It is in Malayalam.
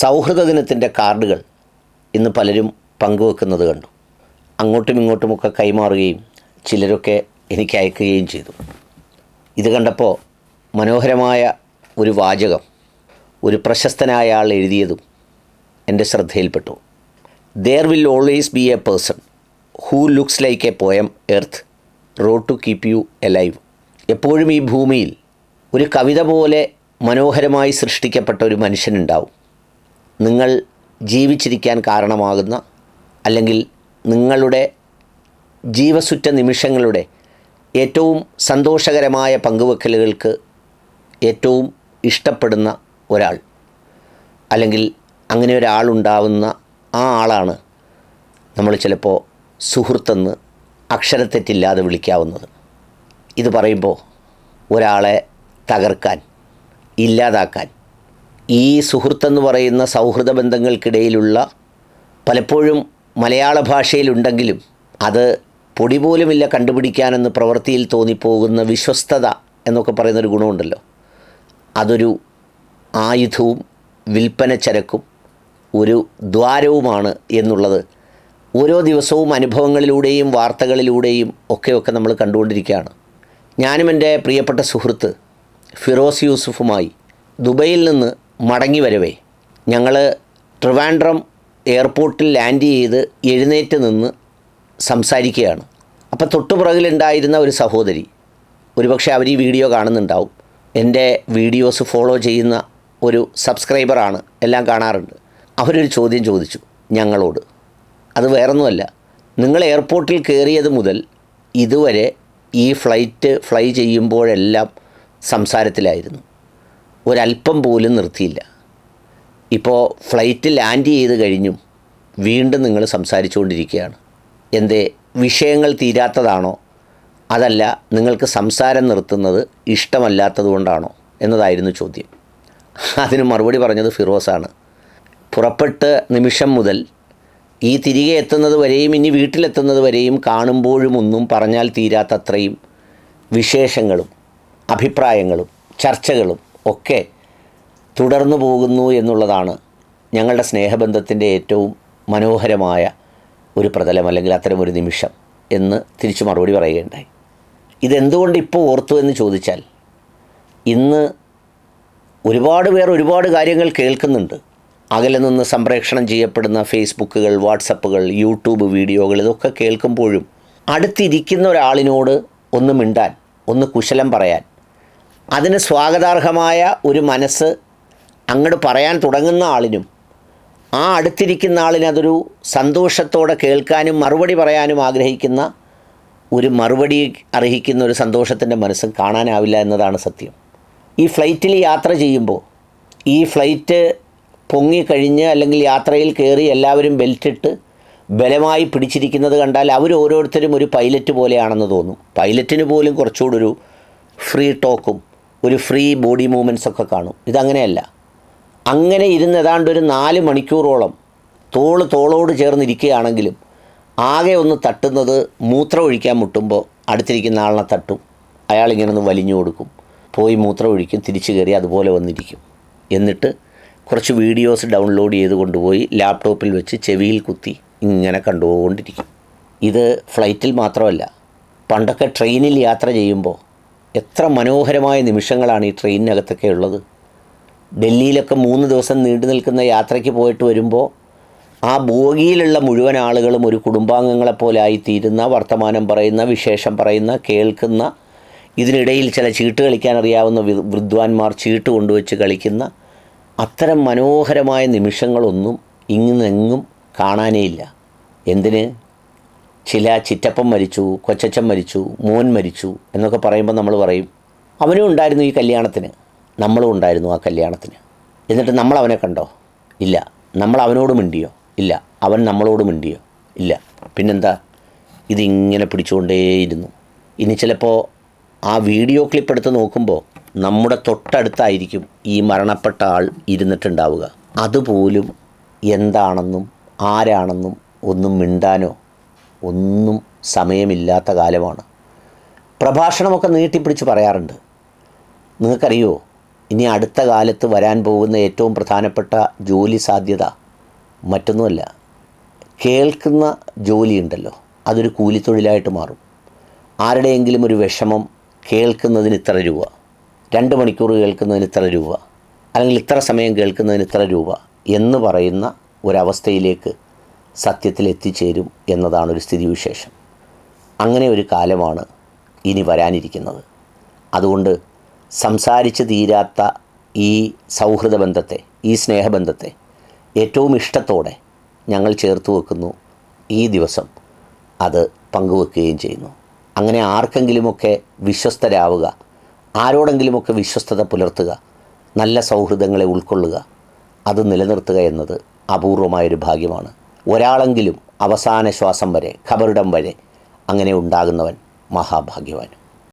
സൗഹൃദ ദിനത്തിന്റെ കാർഡുകൾ ഇന്ന് പലരും പങ്കുവെക്കുന്നത് കണ്ടു. അങ്ങോട്ടും ഇങ്ങോട്ടുമൊക്കെ കൈമാറുകയും ചിലരൊക്കെ എനിക്ക് അയക്കുകയും ചെയ്തു. ഇത് കണ്ടപ്പോൾ മനോഹരമായ ഒരു വാചകം ഒരു പ്രശസ്തനായ ആൾ എഴുതിയതും എന്റെ ശ്രദ്ധയിൽപ്പെട്ടു. There will always be a person who looks like a poem earth road to keep you alive എപ്പോഴും ഈ ഭൂമിയിൽ ഒരു കവിത പോലെ മനോഹരമായി സൃഷ്ടിക്കപ്പെട്ട ഒരു മനുഷ്യനുണ്ടാവും നിങ്ങൾ ജീവിച്ചിരിക്കാൻ കാരണമാകുന്ന അല്ലെങ്കിൽ നിങ്ങളുടെ ജീവസുറ്റ നിമിഷങ്ങളുടെ ഏറ്റവും സന്തോഷകരമായ പങ്കുവെക്കലുകൾക്ക് ഏറ്റവും ഇഷ്ടപ്പെടുന്ന ഒരാൾ അല്ലെങ്കിൽ അങ്ങനെ ഒരാളുണ്ടാവുന്ന ആ ആളാണ് നമ്മൾ ചിലപ്പോൾ സുഹൃത്തെന്ന് അക്ഷരത്തെറ്റില്ലാതെ വിളിക്കാവുന്നത്. ഇത് പറയുമ്പോൾ ഒരാളെ തകർക്കാൻ ഇല്ലാതാക്കാൻ ഈ സുഹൃത്തെന്ന് പറയുന്ന സൗഹൃദ ബന്ധങ്ങൾക്കിടയിലുള്ള പലപ്പോഴും മലയാള ഭാഷയിലുണ്ടെങ്കിലും അത് പൊടി പോലുമില്ല കണ്ടുപിടിക്കാനെന്ന് പ്രവൃത്തിയിൽ തോന്നിപ്പോകുന്ന വിശ്വസ്തത എന്നൊക്കെ പറയുന്നൊരു ഗുണമുണ്ടല്ലോ. അതൊരു ആയുധവും വിൽപ്പന ചരക്കും ഒരു ദ്വാരവുമാണ് എന്നുള്ളത് ഓരോ ദിവസവും അനുഭവങ്ങളിലൂടെയും വാർത്തകളിലൂടെയും ഒക്കെയൊക്കെ നമ്മൾ കണ്ടുകൊണ്ടിരിക്കുകയാണ്. ഞാനും എന്റെ പ്രിയപ്പെട്ട സുഹൃത്ത് ഫിറോസ് യൂസുഫുമായി ദുബൈയിൽ നിന്ന് മടങ്ങി വരവേ. ഞങ്ങൾ ട്രിവാൻഡ്രം എയർപോർട്ടിൽ ലാൻഡ് ചെയ്ത് എഴുന്നേറ്റ് നിന്ന് സംസാരിക്കുകയാണ്. അപ്പോൾ തൊട്ടുപുറകിലുണ്ടായിരുന്ന ഒരു സഹോദരി ഒരുപക്ഷെ അവർ ഈ വീഡിയോ കാണുന്നുണ്ടാവും. എന്റെ വീഡിയോസ് ഫോളോ ചെയ്യുന്ന ഒരു സബ്സ്ക്രൈബറാണ് എല്ലാം കാണാറുണ്ട്. അവരൊരു ചോദ്യം ചോദിച്ചു ഞങ്ങളോട്. അത് വേറൊന്നുമല്ല നിങ്ങൾ എയർപോർട്ടിൽ കയറിയത് മുതൽ ഇതുവരെ ഈ ഫ്ലൈറ്റ് ഫ്ലൈ ചെയ്യുമ്പോഴെല്ലാം സംസാരത്തിലായിരുന്നു. ഒരല്പം പോലും നിർത്തിയില്ല. ഇപ്പോൾ ഫ്ലൈറ്റ് ലാൻഡ് ചെയ്ത് കഴിഞ്ഞും വീണ്ടും നിങ്ങൾ സംസാരിച്ചുകൊണ്ടിരിക്കുകയാണ്. എന്തേ വിഷയങ്ങൾ തീരാത്തതാണോ? അതല്ല നിങ്ങൾക്ക് സംസാരം നിർത്തുന്നത് ഇഷ്ടമല്ലാത്തത് കൊണ്ടാണോ എന്നതായിരുന്നു ചോദ്യം. അതിന് മറുപടി പറഞ്ഞത് ഫിറോസാണ്. പുറപ്പെട്ട് നിമിഷം മുതൽ ഈ തിരികെ എത്തുന്നത് വരെയും ഇനി വീട്ടിലെത്തുന്നത് വരെയും കാണുമ്പോഴും ഒന്നും പറഞ്ഞാൽ തീരാത്തത്രയും വിശേഷങ്ങളും അഭിപ്രായങ്ങളും ചർച്ചകളും ഒക്കെ തുടർന്നു പോകുന്നു എന്നുള്ളതാണ് ഞങ്ങളുടെ സ്നേഹബന്ധത്തിന്റെ ഏറ്റവും മനോഹരമായ ഒരു പ്രതലം അല്ലെങ്കിൽ അത്തരം ഒരു നിമിഷം എന്ന് തിരിച്ചു മറുപടി പറയുകയുണ്ടായി. ഇതെന്തുകൊണ്ട് ഇപ്പോൾ ഓർത്തു എന്ന് ചോദിച്ചാൽ ഇന്ന് ഒരുപാട് പേർ ഒരുപാട് കാര്യങ്ങൾ കേൾക്കുന്നുണ്ട്. അകലെ നിന്ന് സംപ്രേഷണം ചെയ്യപ്പെടുന്ന ഫേസ്ബുക്കുകൾ വാട്സപ്പുകൾ യൂട്യൂബ് വീഡിയോകൾ ഇതൊക്കെ കേൾക്കുമ്പോഴും അടുത്തിരിക്കുന്ന ഒരാളിനോട് ഒന്ന് മിണ്ടാൻ ഒന്ന് കുശലം പറയാൻ അതിന് സ്വാഗതാർഹമായ ഒരു മനസ്സ് അങ്ങോട്ട് പറയാൻ തുടങ്ങുന്ന ആളിനും ആ അടുത്തിരിക്കുന്ന ആളിനതൊരു സന്തോഷത്തോടെ കേൾക്കാനും മറുപടി പറയാനും ആഗ്രഹിക്കുന്ന ഒരു മറുപടി അർഹിക്കുന്ന ഒരു സന്തോഷത്തിന്റെ മനസ്സും കാണാനാവില്ല എന്നതാണ് സത്യം. ഈ ഫ്ലൈറ്റിൽ യാത്ര ചെയ്യുമ്പോൾ ഈ ഫ്ലൈറ്റ് പൊങ്ങിക്കഴിഞ്ഞ് അല്ലെങ്കിൽ യാത്രയിൽ കയറി എല്ലാവരും ബെൽറ്റിട്ട് ബലമായി പിടിച്ചിരിക്കുന്നത് കണ്ടാൽ അവർ ഓരോരുത്തരും ഒരു പൈലറ്റ് പോലെയാണെന്ന് തോന്നും. പൈലറ്റിന് പോലും കുറച്ചുകൂടി ഒരു ഫ്രീ ടോക്കും ഒരു ഫ്രീ ബോഡി മൂവ്മെന്റ്സ് ഒക്കെ കാണും. ഇതങ്ങനെയല്ല. അങ്ങനെ ഇരുന്ന് ഏതാണ്ട് ഒരു നാല് മണിക്കൂറോളം തോൾ തോളോട് ചേർന്നിരിക്കുകയാണെങ്കിലും ആകെ ഒന്ന് തട്ടുന്നത് മൂത്രം ഒഴിക്കാൻ മുട്ടുമ്പോൾ അടുത്തിരിക്കുന്ന ആളിനെ തട്ടും. അയാളിങ്ങനെ ഒന്ന് വലിഞ്ഞു കൊടുക്കും. പോയി മൂത്രം ഒഴിക്കും തിരിച്ചു കയറി അതുപോലെ വന്നിരിക്കും. എന്നിട്ട് കുറച്ച് വീഡിയോസ് ഡൗൺലോഡ് ചെയ്ത് കൊണ്ടുപോയി ലാപ്ടോപ്പിൽ വെച്ച് ചെവിയിൽ കുത്തി ഇങ്ങനെ കണ്ടുപോകൊണ്ടിരിക്കും. ഇത് ഫ്ലൈറ്റിൽ മാത്രമല്ല പണ്ടൊക്കെ ട്രെയിനിൽ യാത്ര ചെയ്യുമ്പോൾ എത്ര മനോഹരമായ നിമിഷങ്ങളാണ് ഈ ട്രെയിനിനകത്തൊക്കെ ഉള്ളത്. ഡൽഹിയിലൊക്കെ മൂന്ന് ദിവസം നീണ്ടു നിൽക്കുന്ന യാത്രയ്ക്ക് പോയിട്ട് വരുമ്പോൾ ആ ബോഗിയിലുള്ള മുഴുവൻ ആളുകളും ഒരു കുടുംബാംഗങ്ങളെപ്പോലെ ആയിത്തീരുന്ന വർത്തമാനം പറയുന്ന വിശേഷം പറയുന്ന കേൾക്കുന്ന ഇതിനിടയിൽ ചില ചീട്ട് കളിക്കാൻ അറിയാവുന്ന വൃദ്ധാന്മാർ ചീട്ട് കൊണ്ടുവച്ച് കളിക്കുന്ന അത്തരം മനോഹരമായ നിമിഷങ്ങളൊന്നും ഇങ്ങനെങ്ങും കാണാനേ ഇല്ല. എന്തിന്? ചില ചിറ്റപ്പം മരിച്ചു കൊച്ചച്ചൻ മരിച്ചു മോൻ മരിച്ചു എന്നൊക്കെ പറയുമ്പോൾ നമ്മൾ പറയും അവനും ഉണ്ടായിരുന്നു ഈ കല്യാണത്തിന്. നമ്മളും ഉണ്ടായിരുന്നു ആ കല്യാണത്തിന്. എന്നിട്ട് നമ്മൾ അവനെ കണ്ടോ? ഇല്ല. നമ്മൾ അവനോട് മിണ്ടിയോ? ഇല്ല. അവൻ നമ്മളോട് മിണ്ടിയോ? ഇല്ല. പിന്നെന്താ? ഇതിങ്ങനെ പിടിച്ചുകൊണ്ടേയിരുന്നു. ഇനി ചിലപ്പോൾ ആ വീഡിയോ ക്ലിപ്പ് എടുത്ത് നോക്കുമ്പോൾ നമ്മുടെ തൊട്ടടുത്തായിരിക്കും ഈ മരണപ്പെട്ട ആൾ ഇരുന്നിട്ടുണ്ടാവുക. അതുപോലും എന്താണെന്നും ആരാണെന്നും ഒന്നും മിണ്ടാനോ ഒന്നും സമയമില്ലാത്ത കാലമാണ്. പ്രഭാഷണമൊക്കെ നീട്ടിപ്പിടിച്ച് പറയാറുണ്ട്. നിങ്ങൾക്കറിയോ ഇനി അടുത്ത കാലത്ത് വരാൻ പോകുന്ന ഏറ്റവും പ്രധാനപ്പെട്ട ജോലി സാധ്യത? മറ്റൊന്നുമല്ല കേൾക്കുന്ന ജോലിയുണ്ടല്ലോ അതൊരു കൂലിത്തൊഴിലായിട്ട് മാറും. ആരുടെയെങ്കിലും ഒരു വിഷമം കേൾക്കുന്നതിന് ഇത്ര രൂപ രണ്ട് മണിക്കൂർ കേൾക്കുന്നതിന് ഇത്ര രൂപ അല്ലെങ്കിൽ ഇത്ര സമയം കേൾക്കുന്നതിന് ഇത്ര രൂപ എന്ന് പറയുന്ന ഒരവസ്ഥയിലേക്ക് സത്യത്തിൽ എത്തിച്ചേരും എന്നതാണ് ഒരു സ്ഥിതിവിശേഷം. അങ്ങനെ ഒരു കാലമാണ് ഇനി വരാനിരിക്കുന്നത്. അതുകൊണ്ട് സംസാരിച്ച് തീരാത്ത ഈ സൗഹൃദ ബന്ധത്തെ ഈ സ്നേഹബന്ധത്തെ ഏറ്റവും ഇഷ്ടത്തോടെ ഞങ്ങൾ ചേർത്ത് വെക്കുന്നു ഈ ദിവസം അത് പങ്കുവെക്കുകയും ചെയ്യുന്നു. അങ്ങനെ ആർക്കെങ്കിലുമൊക്കെ വിശ്വസ്തരാവുക ആരോടെങ്കിലുമൊക്കെ വിശ്വസ്തത പുലർത്തുക നല്ല സൗഹൃദങ്ങളെ ഉൾക്കൊള്ളുക അത് നിലനിർത്തുക എന്നത് അപൂർവമായൊരു ഭാഗ്യമാണ്. ഒരാളെങ്കിലും അവസാന ശ്വാസം വരെ ഖബറിടം വരെ അങ്ങനെ ഉണ്ടാകുന്നവൻ മഹാഭാഗ്യവാൻ.